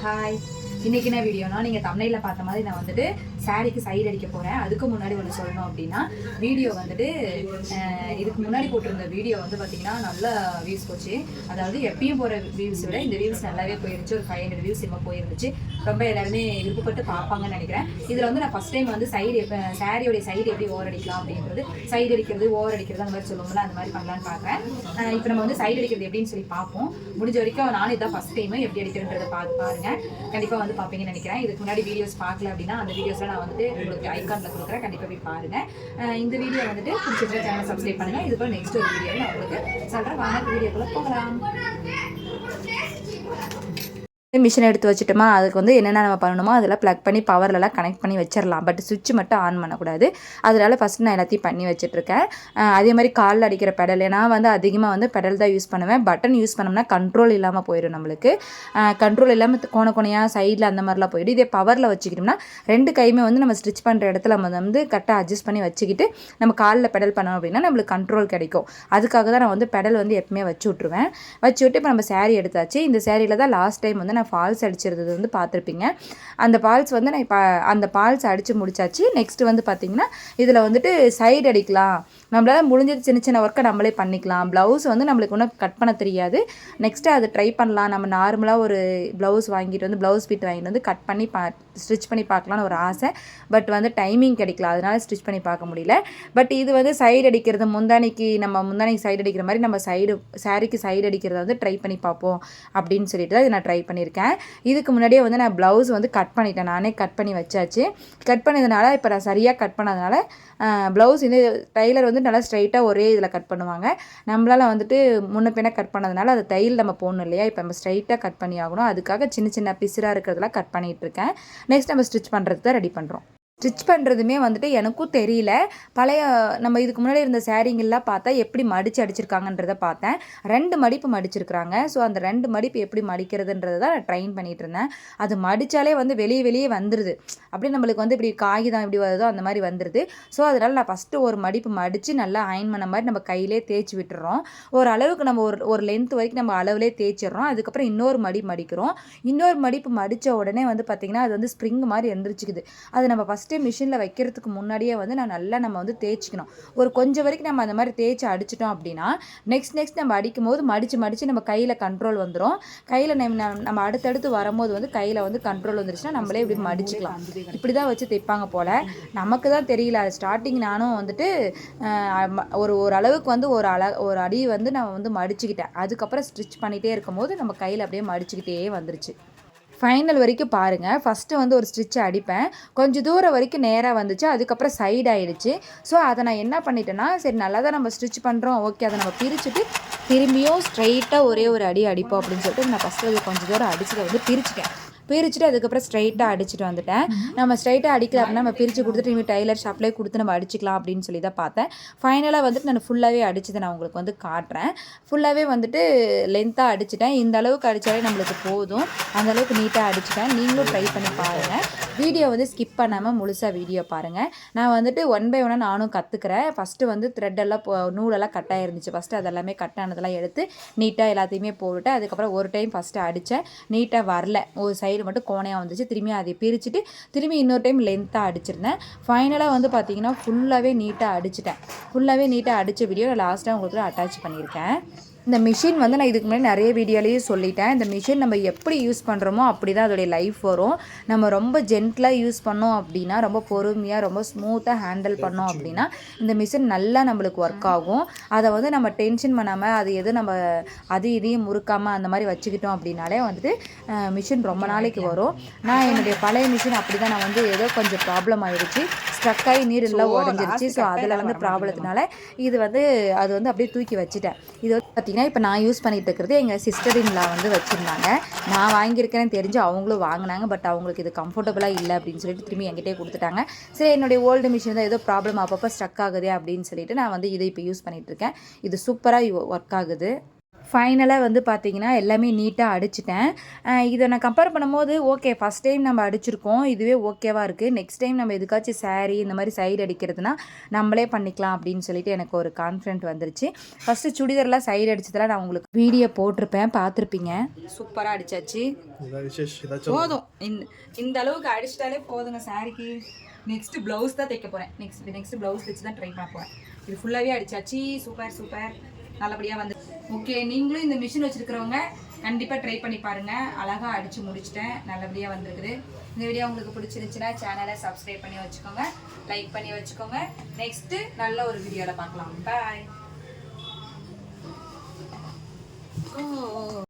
Hi இன்னைக்கு என்ன வீடியோனா நீங்கள் தமிழில் பார்த்த மாதிரி நான் வந்துட்டு சாரிக்கு சைடு அடிக்க போகிறேன் அதுக்கு முன்னாடி ஒன்று சொல்லணும் அப்படின்னா வீடியோ வந்துட்டு இதுக்கு முன்னாடி போட்டிருந்த வீடியோ வந்து பார்த்தீங்கன்னா நல்ல வியூஸ் போச்சு. அதாவது எப்பயும் போகிற வியூஸ் விட இந்த வியூஸ் நல்லாவே போயிருந்துச்சு ஒரு ஃபைவ் ஹண்ட்ரட் வியூஸ் இம்மா போயிருந்துச்சு. ரொம்ப எல்லாருமே விருப்பப்பட்டு பார்ப்பாங்கன்னு நினைக்கிறேன். இதில் வந்து நான் ஃபஸ்ட் டைம் வந்து சைடு சாரியோடைய சைடு எப்படி ஓவர் அடிக்கலாம் அப்படின்றது சைடு அடிக்கிறது ஓவர் அடிக்கிறது அந்த மாதிரி சொல்லுவோம்ல அந்த மாதிரி பண்ணலான்னு பார்க்குறேன் இப்போ நம்ம வந்து சைடு அடிக்கிறது எப்படின்னு சொல்லி பார்ப்போம். முடிஞ்ச வரைக்கும் நானும் இதான் ஃபஸ்ட் டைம் எப்படி அடிக்கிறன்றதை பார்த்து பாருங்க. கண்டிப்பாக வந்து பார்ப்பீங்கன்னு நினைக்கிறேன். இதுக்கு முன்னாடி வீடியோஸ் பார்க்கல அப்படின்னா அந்த வீடியோஸ்லாம் நான் வந்துட்டு உங்களுக்கு ஐக்கானில் கொடுக்குறேன். கண்டிப்பாக போய் பாருங்க. இந்த வீடியோ வந்துட்டு பிடிச்சிருக்க சேனல் சப்ஸ்கிரைப் பண்ணுங்க. இது போல் நெக்ஸ்ட் ஒரு வீடியோ நான் உங்களுக்கு சொல்கிறேன் வாங்க வீடியோக்குள்ளே போகலாம். மிஷின் எடுத்து வச்சுட்டோமா அதுக்கு வந்து என்னென்ன நம்ம பண்ணணுமோ அதெல்லாம் ப்ளக் பண்ணி பவர்லலாம் கனெக்ட் பண்ணி வச்சிடலாம் பட் சுவிட்ச் மட்டும் ஆன் பண்ணக்கூடாது. அதனால் ஃபஸ்ட்டு நான் எல்லாத்தையும் பண்ணி வச்சுட்ருக்கேன் அதே மாதிரி காலில் அடிக்கிற பெடல் நான் வந்து அதிகமாக வந்து பெடல் தான் யூஸ் பண்ணுவேன். பட்டன் யூஸ் பண்ணோம்னா கண்ட்ரோல் இல்லாமல் போயிடும் நம்மளுக்கு. கண்ட்ரோல் இல்லாமல் கோண கோணையாக சைடில் அந்த மாதிரிலாம் போயிடும். இதே பவரில் வச்சுக்கிட்டோம்னா ரெண்டு கையுமே வந்து நம்ம ஸ்டிச் பண்ணுற இடத்துல நம்ம வந்து கரெக்டாக அட்ஜஸ்ட் பண்ணி வச்சுக்கிட்டு நம்ம காலில் பெடல் பண்ணோம் அப்படின்னா நம்மளுக்கு கண்ட்ரோல் கிடைக்கும். அதுக்காக தான் நான் வந்து பெடல் வந்து எப்பவுமே வச்சு விட்ருவேன் வச்சு விட்டு இப்போ நம்ம சேரீ எடுத்தாச்சு. இந்த சேரீயில் தான் லாஸ்ட் டைம் வந்து நான் ஃபால்ஸ் அடிச்சிருந்தது வந்து பார்த்துருப்பீங்க. அந்த ஃபால்ஸ் வந்து நான் இப்போ அந்த ஃபால்ஸ் அடித்து முடிச்சாச்சு. நெக்ஸ்ட் வந்து பார்த்தீங்கன்னா இதில் வந்துட்டு சைடு அடிக்கலாம். நம்மளால் முடிஞ்சது சின்ன சின்ன ஒர்க்கை நம்மளே பண்ணிக்கலாம். ப்ளவுஸ் வந்து நம்மளுக்கு ஒன்றும் கட் பண்ண தெரியாது. நெக்ஸ்ட்டு அது ட்ரை பண்ணலாம். நம்ம நார்மலாக ஒரு ப்ளவுஸ் வாங்கிட்டு வந்து ப்ளவுஸ் பிட் வாங்கிட்டு வந்து கட் பண்ணி பா ஸ்டிச் பண்ணி பார்க்கலான்னு ஒரு ஆசை. பட் வந்து டைமிங் கிடைக்கல. அதனால் ஸ்டிச் பண்ணி பார்க்க முடியல. பட் இது வந்து சைடு அடிக்கிறது முந்தானிக்கு நம்ம முந்தானிக்கு சைடு அடிக்கிற மாதிரி நம்ம சைடு சாரிக்கு சைடு அடிக்கிறத வந்து ட்ரை பண்ணி பார்ப்போம். அப்படின்னு சொல்லிட்டு தான் இதை நான் ட்ரை பண்ணியிருக்கேன். இதுக்கு முன்னாடியே வந்து நான் ப்ளவுஸ் வந்து கட் பண்ணிட்டேன். நானே கட் பண்ணி வச்சாச்சு. கட் பண்ணதுனால இப்போ நான் சரியாக கட் பண்ணதுனால ப்ளவுஸ் வந்து டைலர் வந்து நல்லா ஸ்ட்ரைட்டாக ஒரே இதில் கட் பண்ணுவாங்க. நம்மளால் வந்துட்டு முன்ன பின்ன கட் பண்ணதுனால அது தையல் நம்ம போடணும் இல்லையா? இப்போ நம்ம ஸ்ட்ரைட்டாக கட் பண்ணி ஆகணும். அதுக்காக சின்ன சின்ன பிசுராக இருக்கிறதெல்லாம் கட் பண்ணிகிட்டு இருக்கேன். நெக்ஸ்ட் நம்ம ஸ்டிச் பண்ணுறதுக்கு தான் ரெடி பண்ணுறோம் ஸ்டிச் பண்ணுறதுமே வந்துட்டு எனக்கும் தெரியல. பழைய நம்ம இதுக்கு முன்னாடி இருந்த சேரீங்கெல்லாம் பார்த்தா எப்படி மடித்து அடிச்சிருக்காங்கன்றதை பார்த்தேன். ரெண்டு மடிப்பு மடிச்சிருக்கிறாங்க. ஸோ அந்த ரெண்டு மடிப்பு எப்படி மடிக்கிறதுன்றதை தான் நான் ட்ரைன் பண்ணிகிட்டு இருந்தேன். அது மடித்தாலே வந்து வெளியே வெளியே வந்துடுது அப்படி நம்மளுக்கு வந்து இப்படி காகிதம் எப்படி வருதோ அந்த மாதிரி வந்துடுது ஸோ அதனால் நான் ஃபஸ்ட்டு ஒரு மடிப்பு மடித்து நல்லா அயன் பண்ண மாதிரி நம்ம கையிலே தேய்ச்சி விட்டுறோம். ஒரு அளவுக்கு நம்ம ஒரு ஒரு லென்த் வரைக்கும் நம்ம அளவுலே தேய்ச்சிடுறோம் அதுக்கப்புறம் இன்னொரு மடி மடிக்கிறோம். இன்னொரு மடிப்பு மடித்த உடனே வந்து பார்த்திங்கன்னா அது வந்து ஸ்ப்ரிங் மாதிரி எந்திரிச்சிக்குது. அது நம்ம ஃபஸ்ட்டே மிஷினில் வைக்கிறதுக்கு முன்னாடியே வந்து நான் நல்லா நம்ம வந்து தேய்ச்சிக்கணும். ஒரு கொஞ்சம் வரைக்கும் நம்ம அந்த மாதிரி தேய்ச்சி அடிச்சிட்டோம் அப்படின்னா நெக்ஸ்ட் நெக்ஸ்ட் நம்ம அடிக்கும் போது மடித்து மடித்து நம்ம கையில் கண்ட்ரோல் வந்துடும் கையில் நம்ம நம்ம அடுத்தடுத்து வரும்போது வந்து கையில் வந்து கண்ட்ரோல் வந்துருச்சுன்னா நம்மளே இப்படி மடிச்சுக்கலாம். இப்படி தான் வச்சு தைப்பாங்க போல். நமக்கு தான் தெரியல. அது ஸ்டார்டிங் நானும் வந்துட்டு ஒரு ஒரு அளவுக்கு வந்து ஒரு அள ஒரு அடி வந்து நான் வந்து மடிச்சுக்கிட்டேன். அதுக்கப்புறம் ஸ்டிச் பண்ணிகிட்டே இருக்கும்போது நம்ம கையில் அப்படியே மடிச்சுக்கிட்டே வந்துருச்சு. ஃபைனல் வரைக்கும் பாருங்கள் ஃபஸ்ட்டு வந்து ஒரு ஸ்டிச்சை அடிப்பேன். கொஞ்சம் தூரம் வரைக்கும் நேராக வந்துச்சு. அதுக்கப்புறம் சைடு ஆகிடுச்சு ஸோ அதை நான் என்ன பண்ணிட்டேன்னா சரி நல்லா தான் நம்ம ஸ்டிச் பண்ணுறோம் ஓகே அதை நம்ம பிரிச்சுட்டு திரும்பியும் ஸ்ட்ரைட்டாக ஒரே ஒரு அடி அடிப்போம் அப்படின்னு சொல்லிட்டு நான் ஃபஸ்ட்டு அது கொஞ்சம் தூரம் அடிச்சதை வந்து பிரிச்சுட்டேன். பிரிச்சுட்டு அதுக்கப்புறம் ஸ்ட்ரைட்டாக அடிச்சுட்டு வந்துட்டேன். நம்ம ஸ்ட்ரைட்டாக அடிக்கல அப்படின்னா நம்ம பிரித்து கொடுத்துட்டு இனிமேல் டைலர் ஷாப்லேயே கொடுத்து நம்ம அடிச்சுக்கலாம் அப்படின்னு சொல்லி தான் பார்த்தேன். ஃபைனலாக வந்துட்டு நான் ஃபுல்லாகவே அடிச்சதை நான் உங்களுக்கு வந்து காட்டுறேன். ஃபுல்லாகவே வந்துட்டு லென்த்தாக அடிச்சிட்டேன். இந்த அளவுக்கு அடித்தாலே நம்மளுக்கு போதும். அந்த அளவுக்கு நீட்டாக அடிச்சிட்டேன். நீங்களும் ட்ரை பண்ணி பாருங்கள் வீடியோ வந்து ஸ்கிப் பண்ணாமல் முழுசாக வீடியோ பாருங்கள் நான் வந்துட்டு ஒன் பை ஒன்னாக நானும் கற்றுக்கிறேன் ஃபஸ்ட்டு வந்து த்ரெட்டெல்லாம் போ நூலெல்லாம் கட்டாக இருந்துச்சு ஃபஸ்ட்டு அதெல்லாமே கட்டானதெல்லாம் எடுத்து நீட்டாக எல்லாத்தையுமே போட்டுட்டு அதுக்கப்புறம் ஒரு டைம் ஃபஸ்ட்டு அடித்தேன் நீட்டாக வரல. ஒரு சைடு மட்டும் கோணையாக வந்துச்சு. திரும்பி அதை பிரிச்சுட்டு திரும்பி இன்னொரு டைம் லென்த்தாக அடிச்சிருந்தேன். ஃபைனலாக வந்து பார்த்தீங்கன்னா ஃபுல்லாகவே நீட்டாக அடிச்சிட்டேன். ஃபுல்லாகவே நீட்டாக அடித்த வீடியோ நான் லாஸ்ட்டாக உங்களுக்கு அட்டாச் பண்ணியிருக்கேன். இந்த மிஷின் வந்து நான் இதுக்கு முன்னாடி நிறைய வீடியோலேயே சொல்லிட்டேன். இந்த மிஷின் நம்ம எப்படி யூஸ் பண்ணுறோமோ அப்படி தான் அதோடைய லைஃப் வரும். நம்ம ரொம்ப ஜென்டலாக யூஸ் பண்ணோம் அப்படின்னா ரொம்ப பொறுமையாக ரொம்ப ஸ்மூத்தாக ஹேண்டில் பண்ணோம் அப்படின்னா இந்த மிஷின் நல்லா நம்மளுக்கு ஒர்க் ஆகும். அதை வந்து நம்ம டென்ஷன் பண்ணாமல் அது எதுவும் நம்ம அது இதையும் முறுக்காமல் அந்த மாதிரி வச்சுக்கிட்டோம் அப்படின்னாலே வந்துட்டு மிஷின் ரொம்ப நாளைக்கு வரும். நான் என்னுடைய பழைய மிஷின் அப்படி தான் நான் வந்து ஏதோ கொஞ்சம் ப்ராப்ளம் ஆயிடுச்சு ஸ்ட்ரக் ஆகி நீர் எல்லாம் உடஞ்சிருச்சு. ஸோ அதில் வந்து ப்ராப்ளத்தினால இது வந்து அது வந்து அப்படியே தூக்கி வச்சுட்டேன். இது வந்து பார்த்தீங்கன்னா இப்போ நான் யூஸ் பண்ணிட்டு இருக்கிறது எங்கள் சிஸ்டர் இன்லா வந்து வச்சுருந்தாங்க. நான் வாங்கியிருக்கிறேன்னு தெரிஞ்சு அவங்களும் வாங்கினாங்க. பட் அவங்களுக்கு இது கம்ஃபர்டபுளாக இல்லை அப்படின்னு சொல்லிட்டு திரும்பி என்கிட்டே கொடுத்துட்டாங்க. சரி என்னுடைய ஓல்டு மிஷின் தான் ஏதோ ப்ராப்ளம் அப்பப்போ ஸ்ட்ரக் ஆகுதே அப்படின்னு சொல்லிட்டு நான் வந்து இதை இப்போ யூஸ் பண்ணிட்டு இருக்கேன். இது சூப்பராக ஒர்க் ஆகுது. ஃபைனலாக வந்து பார்த்தீங்கன்னா எல்லாமே நீட்டாக அடிச்சிட்டேன். இதை நான் கம்பேர் பண்ணும்போது ஓகே ஃபஸ்ட் டைம் நம்ம அடிச்சிருக்கோம் இதுவே ஓகேவாக இருக்குது நெக்ஸ்ட் டைம் நம்ம எதுக்காச்சும் saree இந்த மாதிரி சைடு அடிக்கிறதுனா நம்மளே பண்ணிக்கலாம் அப்படின்னு சொல்லிட்டு எனக்கு ஒரு கான்ஃபிடென்ட் வந்துருச்சு. ஃபஸ்ட்டு சுடிதார்லாம் சைடு அடிச்சதெல்லாம் நான் உங்களுக்கு வீடியோ போட்டிருப்பேன் பார்த்துருப்பீங்க. சூப்பராக அடிச்சாச்சு. போதும். இந்த இந்த அளவுக்கு அடிச்சிட்டாலே போதுங்க சாரிக்கு நெக்ஸ்ட் ப்ளவுஸ் தான் தைக்க போகிறேன் நெக்ஸ்ட் நெக்ஸ்ட் ப்ளவுஸ் தைச்சு தான் ட்ரை பண்ண போகிறேன் இது ஃபுல்லாகவே அடிச்சாச்சு. சூப்பர் சூப்பர் நல்லபடியாக வந்து ஓகே நீங்களும் இந்த மிஷின் வச்சுருக்கிறவங்க கண்டிப்பாக ட்ரை பண்ணி பாருங்கள் அழகாக அடித்து முடிச்சிட்டேன். நல்லபடியாக வந்திருக்குது. இந்த வீடியோ உங்களுக்கு பிடிச்சிருந்துச்சுன்னா சேனலை சப்ஸ்கிரைப் பண்ணி வச்சுக்கோங்க. லைக் பண்ணி வச்சுக்கோங்க. நெக்ஸ்ட்டு நல்ல ஒரு வீடியோவில் பார்க்கலாம். பாய்